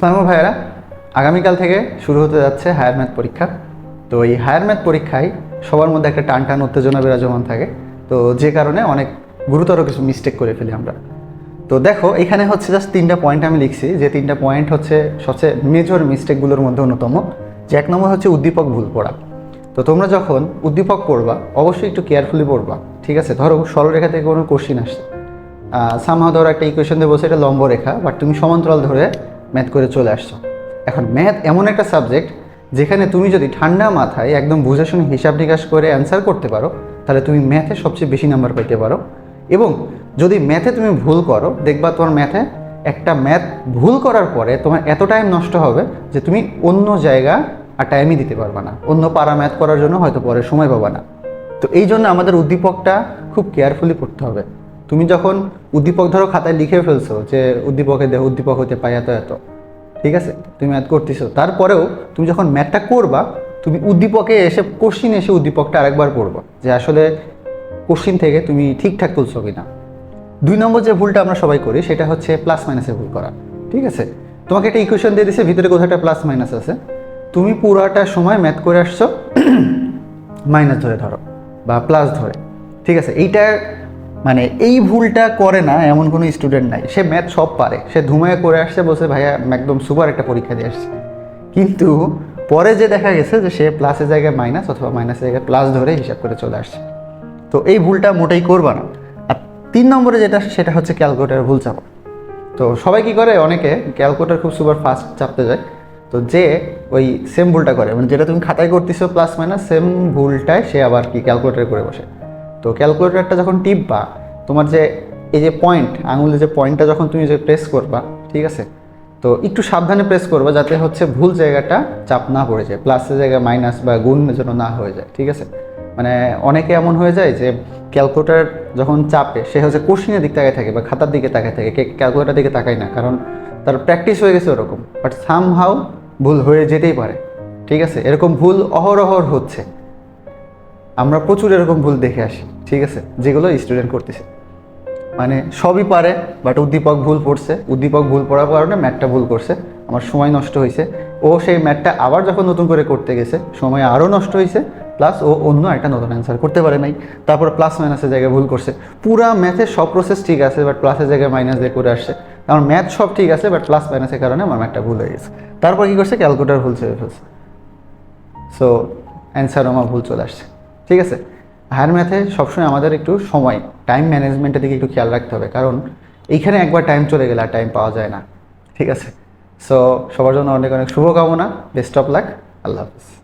সালামু ভাইয়েরা, আগামীকাল থেকে শুরু হতে যাচ্ছে হায়ার ম্যাথ পরীক্ষা। তো এই হায়ার ম্যাথ পরীক্ষায় সবার মধ্যে একটা টান টান উত্তেজনা বিরাজমান থাকে। তো যে কারণে অনেক গুরুতর কিছু মিস্টেক করে ফেলি আমরা। তো দেখো, এখানে হচ্ছে জাস্ট তিনটা পয়েন্ট আমি লিখছি। যে তিনটা পয়েন্ট হচ্ছে সবচেয়ে মেজর মিস্টেকগুলোর মধ্যে অন্যতম। যে এক নম্বর হচ্ছে উদ্দীপক ভুল পড়া। তো তোমরা যখন উদ্দীপক পড়বা, অবশ্যই একটু কেয়ারফুলি পড়বা। ঠিক আছে? ধরো সরলরেখা থেকে কোনো কোশ্চিন আসছে। সামহাও ধরো একটা ইকুয়েশন বলছে এটা লম্ব রেখা বাট তুমি সমান্তরাল ধরে ম্যাথ করে চলে আসছো। এখন ম্যাথ এমন একটা সাবজেক্ট যেখানে তুমি যদি ঠান্ডা মাথায় একদম বুঝে শুনে হিসাব নিকাশ করে অ্যান্সার করতে পারো, তাহলে তুমি ম্যাথে সবচেয়ে বেশি নাম্বার পাইতে পারো। এবং যদি ম্যাথে তুমি ভুল করো, দেখবা তোমার ম্যাথে একটা ম্যাথ ভুল করার পরে তোমার এত টাইম নষ্ট হবে যে তুমি অন্য জায়গা আর টাইমই দিতে পারবে না। অন্য পারা ম্যাথ করার জন্য হয়তো পরে সময় পাবা না। তো এই জন্য আমাদের উদ্দীপকটা খুব কেয়ারফুলি পড়তে হবে। তুমি যখন উদ্দীপক ধরো খাতায় লিখে ফেলছো যে উদ্দীপকে দেহ উদ্দীপক হতে পাই এত এত, ঠিক আছে? তুমি ম্যাথ করতেছো। তারপরেও তুমি যখন ম্যাথটা করবা, তুমি উদ্দীপকে এসে, কোশ্চিন এসে উদ্দীপকটা আরেকবার পড়বা যে আসলে কোশ্চিন থেকে তুমি ঠিকঠাক তুলছো কিনা। দুই নম্বর যে ভুলটা আমরা সবাই করি, সেটা হচ্ছে প্লাস মাইনাসে ভুল করা, ঠিক আছে? তোমাকে একটা ইকুয়েশন দিয়ে দিছে, ভিতরে কোথাও একটা প্লাস মাইনাস আছে। তুমি পুরাটা সময় ম্যাথ করে আসছো মাইনাস ধরে ধরো, বা প্লাস ধরে, ঠিক আছে? এইটা মানে এই ভুলটা করে না এমন কোনো স্টুডেন্ট নাই। সে ম্যাথ সব পারে। সে ধুমায় করে আসছে বসে ভাইয়া একদম সুপার একটা পরীক্ষা দিয়ে আসছে। কিন্তু পরে যে দেখা গেছে যে সে প্লাসের জায়গায় মাইনাস অথবা মাইনাসের জায়গায় প্লাস ধরে হিসাব করে চলে আসছে। তো এই ভুলটা মোটেই করবা না। আর তিন নম্বরে যেটা সেটা হচ্ছে ক্যালকুলেটার ভুল চাপা। তো সবাই কি করে? অনেকে ক্যালকুলেটার খুব সুপার ফাস্ট চাপতে যায়। তো যে ওই সেম ভুলটা করে। মানে যেটা তুমি খাতায় করতেছো প্লাস মাইনাস সেম ভুলটায় সে আবার কি ক্যালকুলেটার করে বসে। তো ক্যালকুলেটারটা যখন টিপবা, তোমার যে এই যে পয়েন্ট আঙুলের যে পয়েন্টটা যখন তুমি যে প্রেস করবা, ঠিক আছে? তো একটু সাবধানে প্রেস করবা যাতে হচ্ছে ভুল জায়গাটা চাপ না পড়ে যায় প্লাসের জায়গায় মাইনাস বা গুণ যেন না হয়ে যায়, ঠিক আছে? মানে অনেকে এমন হয়ে যায় যে ক্যালকুলেটার যখন চাপে, সে হচ্ছে কোশ্চিনের দিক তাকায় থাকে বা খাতার দিকে তাকায় থাকে ক্যালকুলেটার দিকে তাকায় না, কারণ তার প্র্যাকটিস হয়ে গেছে ওরকম বাট সামহাও ভুল হয়ে যেতেই পারে, ঠিক আছে? এরকম ভুল অহরহর হচ্ছে। আমরা প্রচুর এরকম ভুল দেখে আসি, ঠিক আছে? যেগুলো স্টুডেন্ট করতেছে। মানে সবই পারে বাট উদ্দীপক ভুল পড়ছে। উদ্দীপক ভুল পড়ার কারণে ম্যাথটা ভুল করছে। আমার সময় নষ্ট হয়েছে। ও সেই ম্যাথটা আবার যখন নতুন করে করতে গেছে, সময় আরও নষ্ট হয়েছে প্লাস ও অন্য একটা নতুন অ্যান্সার করতে পারে নাই। তারপর প্লাস মাইনাসের জায়গায় ভুল করছে। পুরা ম্যাথের সব প্রসেস ঠিক আছে বাট প্লাসের জায়গায় মাইনাস দিয়ে করে আসছে। আমার ম্যাথ সব ঠিক আছে বাট প্লাস মাইনাসের কারণে আমার ম্যাথটা ভুল হয়ে গেছে। তারপর কী করছে? ক্যালকুলেটার ভুল ছেড়ে ফেলছে। সো অ্যান্সারও আমার ভুল চলে আসছে। ঠিক আছে? হায়ার ম্যাথে সবসময় আমাদের একটু সময় টাইম ম্যানেজমেন্টের দিকে একটু খেয়াল রাখতে হবে। কারণ এইখানে একবার টাইম চলে গেলে আর টাইম পাওয়া যায় না। ঠিক আছে? সো সবার জন্য অনেক অনেক শুভকামনা। বেস্ট অফ লাক আল্লাহ হাফিজ।